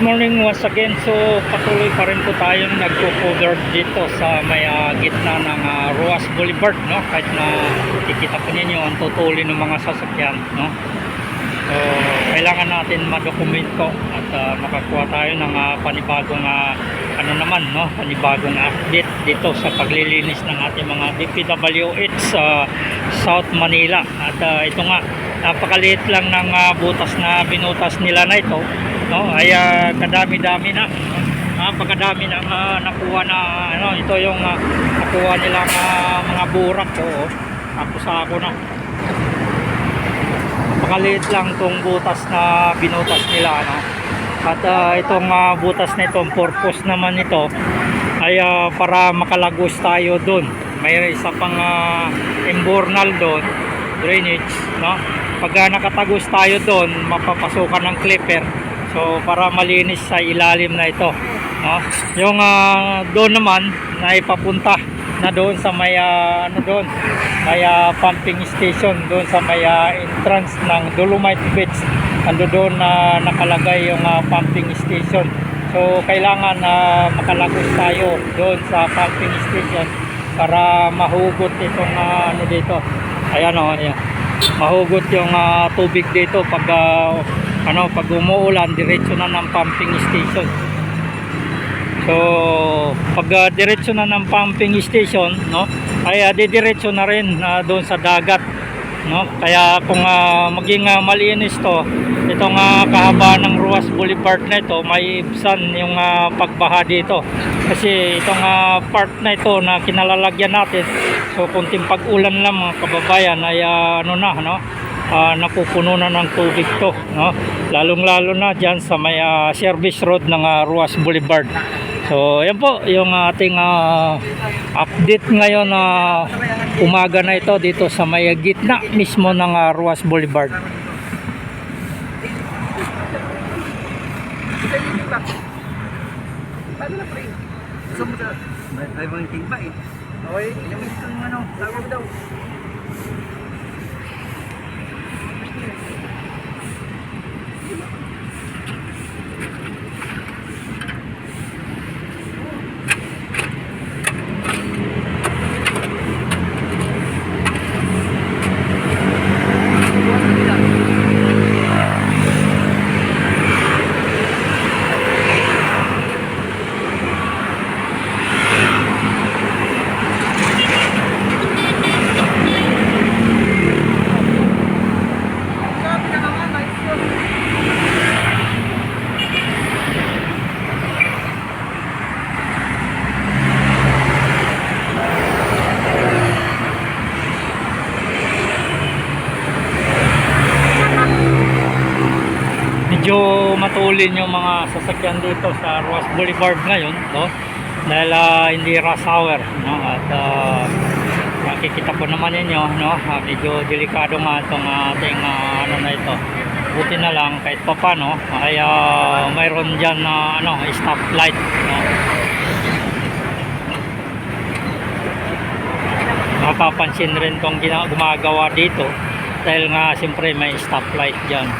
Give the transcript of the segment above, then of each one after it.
Good morning once again. So patuloy pa rin po tayo na nagko-cover dito sa may ah, gitna ng ah, Ruas Boulevard, no? Kahit na kikita po ninyo ang tutuli ng mga sasakyan, no? So kailangan natin madokumento at ah, makakuha tayo ng ah, panibagong ah, ano naman, no? Panibagong update dito sa paglilinis ng ating mga DPWH sa South Manila. At ah, ito nga, napakaliit lang ng ah, butas na binutas nila na ito no ay ah, kadami-dami na. Napakadami na ah, nakuha na ano ito yung ah, nakuha nilang ah, mga burak ko tapos ako na. Napakaliit lang tong butas na binutas nila no. At ah, itong ah, butas na itong purpose naman ito ay ah, para makalagos tayo doon may isa pang uh, imbornal doon drainage no. Pag ah, nakatagos tayo doon mapapasukan ng clipper So para malinis sa ilalim na ito, no? Yung ah, doon naman na ipapunta na doon sa may ah, ano doon, may ah, pumping station doon sa may ah, entrance ng Dolomite Beach. Ando doon na nakalagay yung ah, pumping station. So kailangan na makalagos tayo doon sa pumping station para mahugot itong ah, ano dito. Ayan oh, ayan. Mahugot yung ah, tubig dito pag ah, ano pag umuulan diretso na ng pumping station. So pag uh, diretso na ng pumping station no ay uh, didiretso na rin uh, doon sa dagat no. Kaya kung uh, maging uh, malinis to itong uh, kahaba ng Ruas Boulevard na ito may ibsan yung uh, pagbaha dito. Kasi itong uh, part na ito na kinalalagyan natin so kunting pag-ulan lang mga kababayan ay uh, ano na no ah, napupuno na ng tubig to no lalong lalo na diyan sa may ah, service road ng ah, Ruas Boulevard so yan po yung ating ah, update ngayon na umaga na ito dito sa may gitna mismo ng ah, Ruas Boulevard Gusto mo sa... May, mga timba eh. Okay, ilamit kang ano, tawag daw. Sabi na naman, nice yun. medyo matulin yung mga sasakyan dito sa Ruas Boulevard ngayon no? Dahil ah, hindi rush hour no? At ah, nakikita po naman ninyo no? Ah, medyo delikado nga itong ating ah, ano na ito. Buti na lang kahit pa paano ay ah, mayroon dyan na ano stop light no? Mapapansin rin tong gumagawa dito. Dahil nga siyempre may stop light dyan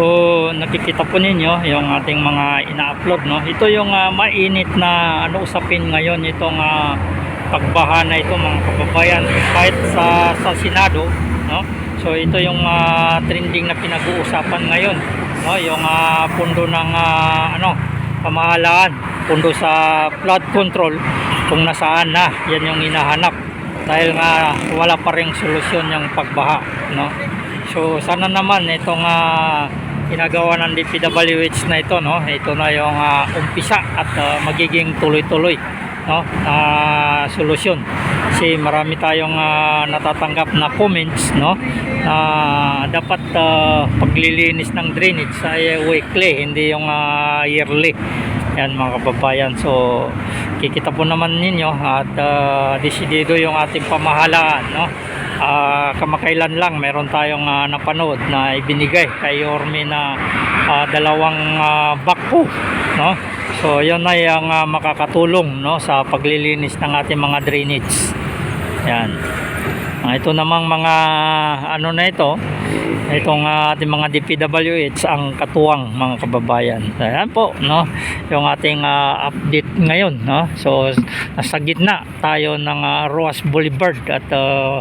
So nakikita po ninyo yung ating mga ina-upload no. Ito yung ah, mainit na ano usapin ngayon itong ah, pagbaha na ito mga kababayan kahit sa sa Senado no. So ito yung ah, trending na pinag-uusapan ngayon no, yung ah, pundo ng ah, ano pamahalaan, pundo sa flood control kung nasaan na. Yan yung hinahanap dahil nga wala pa ring solusyon yung pagbaha no. So sana naman itong ah, ginagawa ng DPWH na ito no, ito na yung ah, umpisa at ah, magiging tuloy-tuloy no na solusyon. Kasi marami tayong ah, natatanggap na comments no na dapat ah, paglilinis ng drainage ay weekly hindi yung ah, yearly. Yan mga kababayan. So kikita po naman ninyo at ah, desidido yung ating pamahalaan no ah, kamakailan lang meron tayong ah, napanood na ibinigay kay Yorme na ah, dalawang uh, bakpo no? So yun ay ang ah, makakatulong no sa paglilinis ng ating mga drainage. Yan. Ah, ito namang mga ano na ito itong ah, ating mga DPWH ang katuwang mga kababayan. Ayan po no? Yung ating ah, update ngayon no? So nasa gitna tayo ng ah, Roas Boulevard at ah,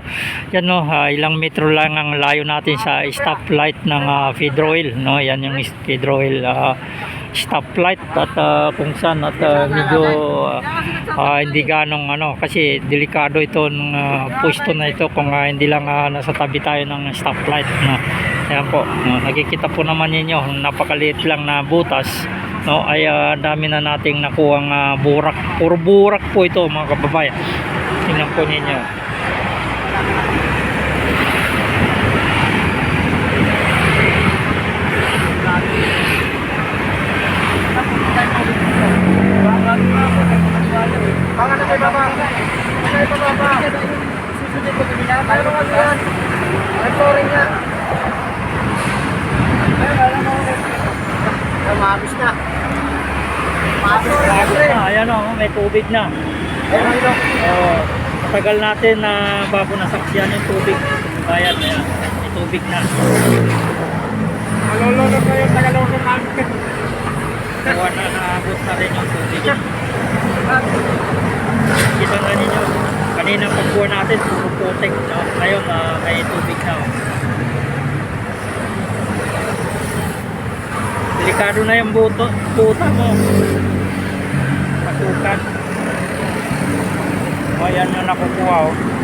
yan no? Ah, ilang metro lang ang layo natin sa stoplight ng uh, Fedro Oil no? Yan yung Fedro Oil ah, stoplight at ah, kung saan at ah, medyo ah, ah, hindi ganong ano kasi delikado itong ah, pwesto na ito kung ah, hindi lang ah, nasa tabi tayo ng stoplight no? Ayan po no, nakikita po naman ninyo napakaliit lang na butas no? Ay ah, dami na nating nakuhang ah, burak puro burak po ito mga kababayan. Tingnan po ninyo Baka na kayo baba. Kayo baba. Susunod ko nila. Kaya mga yan. Ay, sorry. Ay, maabis na. Maabis na. ah, ayan o may tubig na Ay, mga ilo. oh, matagal natin na bago nasaksiyan yung tubig bayan na yan may tubig na Malolo na kayo. Tagalong ng namin. Kuha na naabot na rin yung tubig kita nga ninyo kanina pagkuha natin puro putik no? ngayon ah, may tubig na oh. delikado na yung buto, puta mo pasukan o yan yung nakukuha oh.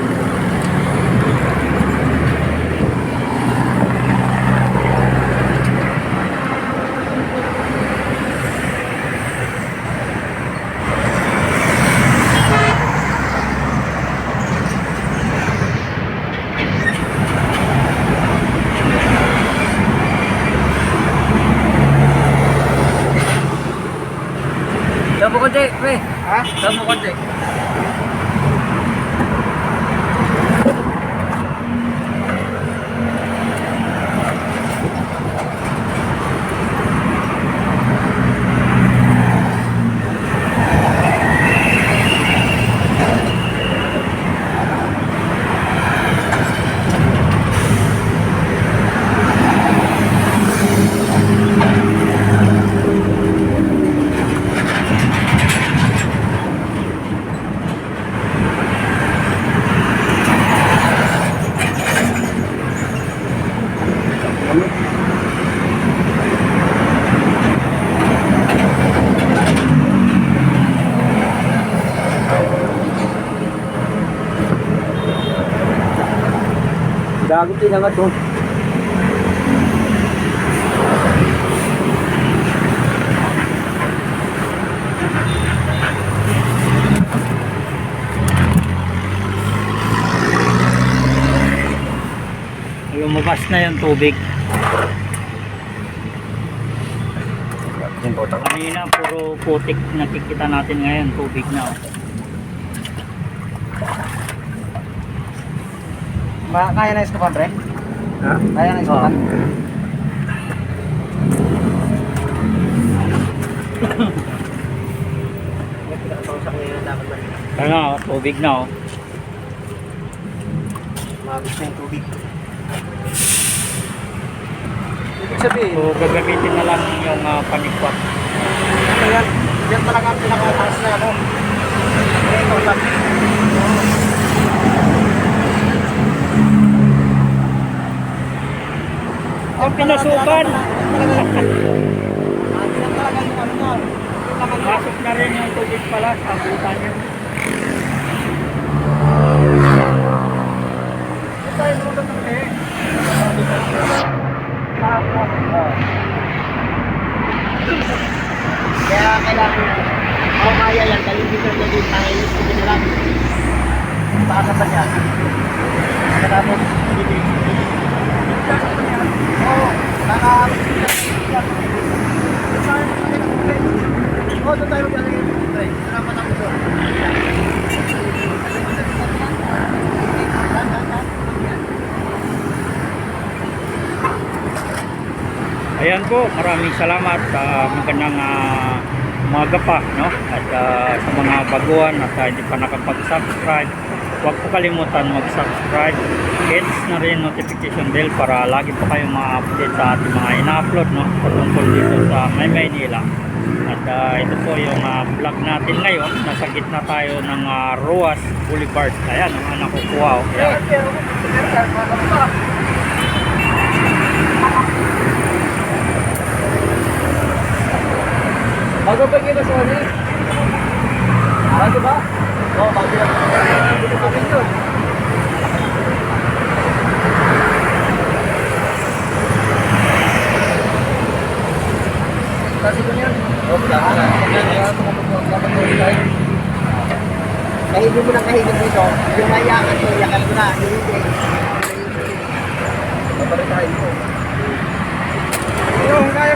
Dagot din nga to. lumabas na yung tubig kanina puro putik nakikita natin ngayon tubig na oh. Ma kaya na iskapan, pre? Ha? Kaya na iskapan? Ano, tubig na oh. Mabis na yung tubig. Ibig sabihin, So gagamitin na lang yung uh, panikwak. ano yan? Yan talaga ang pinakataas na ano. Ito lang. Ang pinasukan! Yan talaga yung ano nga. Yung naman nga. Pasok na rin yung tubig pala sa butan niya. Kaya kailangan ako kaya yan, dito na din tayo yung sige na lang. Paasa pa niya. Katapos, hindi. Ayan po, maraming salamat sa uh, magandang uh, umaga pa no? at uh, sa mga baguhan at uh, hindi pa nakapag-subscribe huwag po kalimutan mag-subscribe. Hit na rin notification bell para lagi po kayong ma-update sa ating mga ina-upload, no? Patungkol dito sa May Maynila. At ah, ito po yung ah, vlog natin ngayon. Nasa gitna tayo ng ah, Ruas Boulevard. Ayan, ang anak ko kuha. oh. Ayan. Bago pa kayo sa ano? Bago ba? Oo, bago yan. Dito yun. Kasi ko yan. Oo, kaya Kahit hindi mo na kahigit dito, yung mayakan mo, yakan mo na. Yung hindi. Papalit tayo dito.